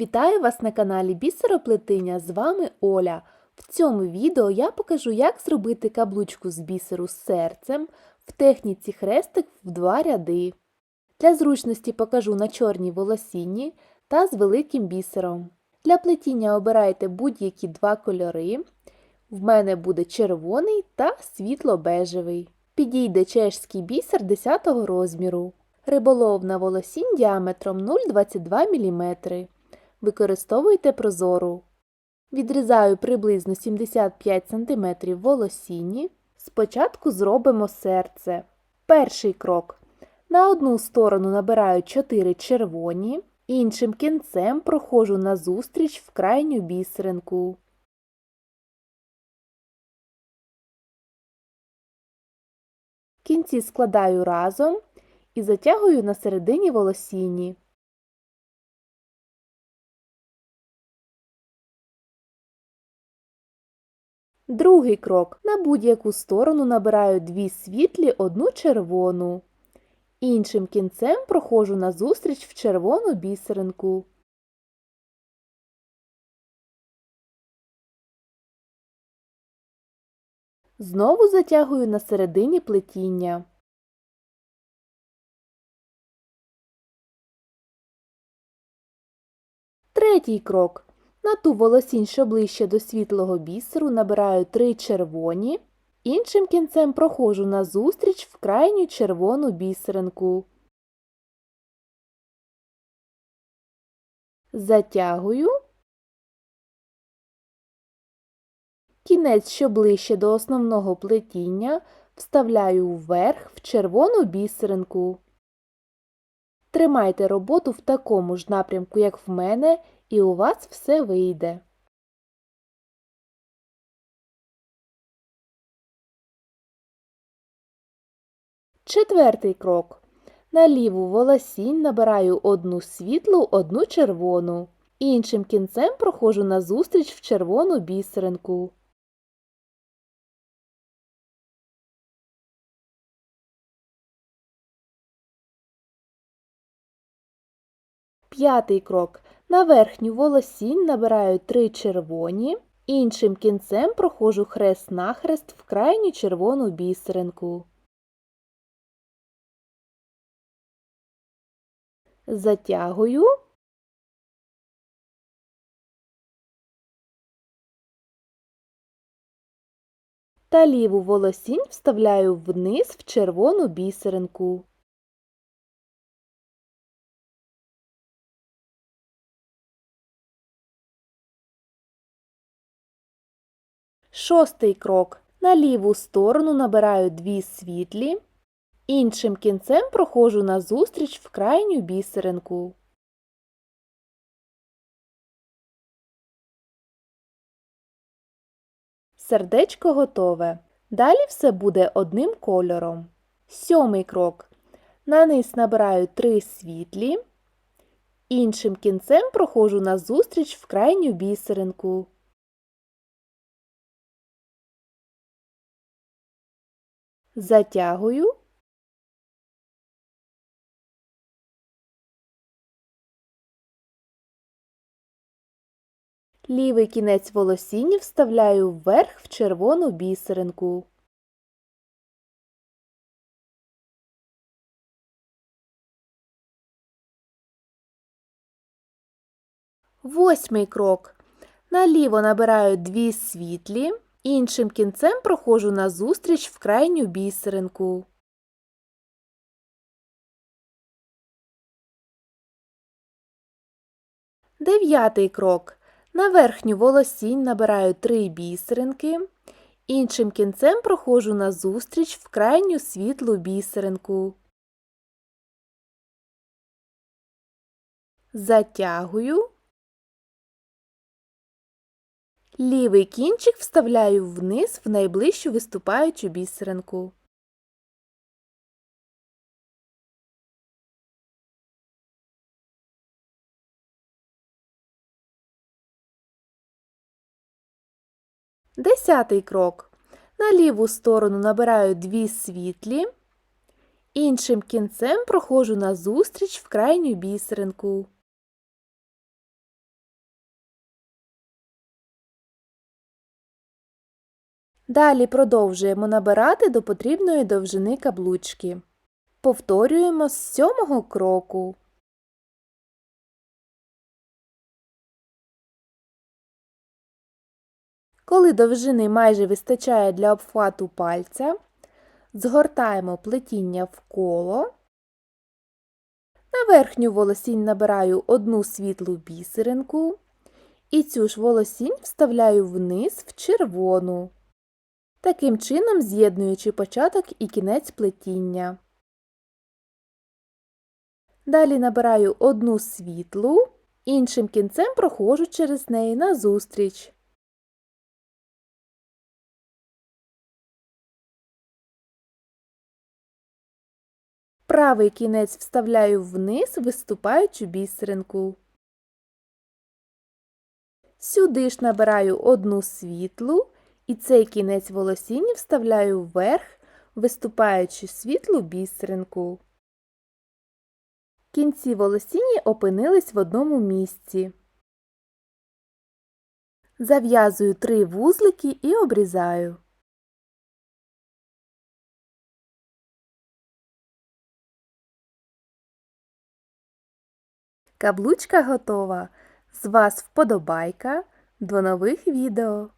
Вітаю вас на каналі Бісероплетиння. З вами Оля. В цьому відео я покажу, як зробити каблучку з бісеру з серцем в техніці хрестик в два ряди. Для зручності покажу на чорній волосінні та з великим бісером. Для плетіння обирайте будь-які два кольори. В мене буде червоний та світло-бежевий. Підійде чешський бісер 10 розміру. Риболовна волосінь діаметром 0,22 мм. Використовуйте прозору. Відрізаю приблизно 75 см волосінні. Спочатку зробимо серце. Перший крок. На одну сторону набираю 4 червоні, іншим кінцем проходжу назустріч в крайню бісеринку. Кінці складаю разом і затягую на середині волосінні. Другий крок. На будь-яку сторону набираю дві світлі, одну червону. Іншим кінцем проходжу назустріч в червону бісеринку. Знову затягую на середині плетіння. Третій крок. На ту волосінь, що ближче до світлого бісеру, набираю три червоні, іншим кінцем проходжу назустріч в крайню червону бісеринку. Затягую. Кінець, що ближче до основного плетіння, вставляю вверх в червону бісеринку. Тримайте роботу в такому ж напрямку, як в мене, і у вас все вийде. Четвертий крок. На ліву волосінь набираю одну світлу, одну червону. Іншим кінцем проходжу назустріч в червону бісеринку. П'ятий крок. На верхню волосінь набираю три червоні, іншим кінцем проходжу хрест-нахрест в крайню червону бісеринку. Затягую. Та ліву волосінь вставляю вниз в червону бісеринку. Шостий крок. На ліву сторону набираю дві світлі, іншим кінцем проходжу назустріч в крайню бісеринку. Сердечко готове. Далі все буде одним кольором. Сьомий крок. На низ набираю три світлі, іншим кінцем проходжу назустріч в крайню бісеринку. Затягую. Лівий кінець волосіння вставляю вверх в червону бісеринку. Восьмий крок. Наліво набираю дві світлі. Іншим кінцем проходжу назустріч в крайню бісеринку. Дев'ятий крок. На верхню волосінь набираю три бісеринки. Іншим кінцем проходжу назустріч в крайню світлу бісеринку. Затягую. Лівий кінчик вставляю вниз в найближчу виступаючу бісеринку. Десятий крок. На ліву сторону набираю дві світлі, іншим кінцем проходжу назустріч в крайню бісеринку. Далі продовжуємо набирати до потрібної довжини каблучки. Повторюємо з сьомого кроку. Коли довжини майже вистачає для обхвату пальця, згортаємо плетіння в коло. На верхню волосінь набираю одну світлу бісеринку і цю ж волосінь вставляю вниз в червону, таким чином з'єднуючи початок і кінець плетіння. Далі набираю одну світлу, іншим кінцем проходжу через неї назустріч. Правий кінець вставляю вниз, виступаючу бісеринку. Сюди ж набираю одну світлу і цей кінець волосіння вставляю вверх, виступаючи світлу бісеринку. Кінці волосіння опинились в одному місці. Зав'язую три вузлики і обрізаю. Каблучка готова. З вас вподобайка. До нових відео!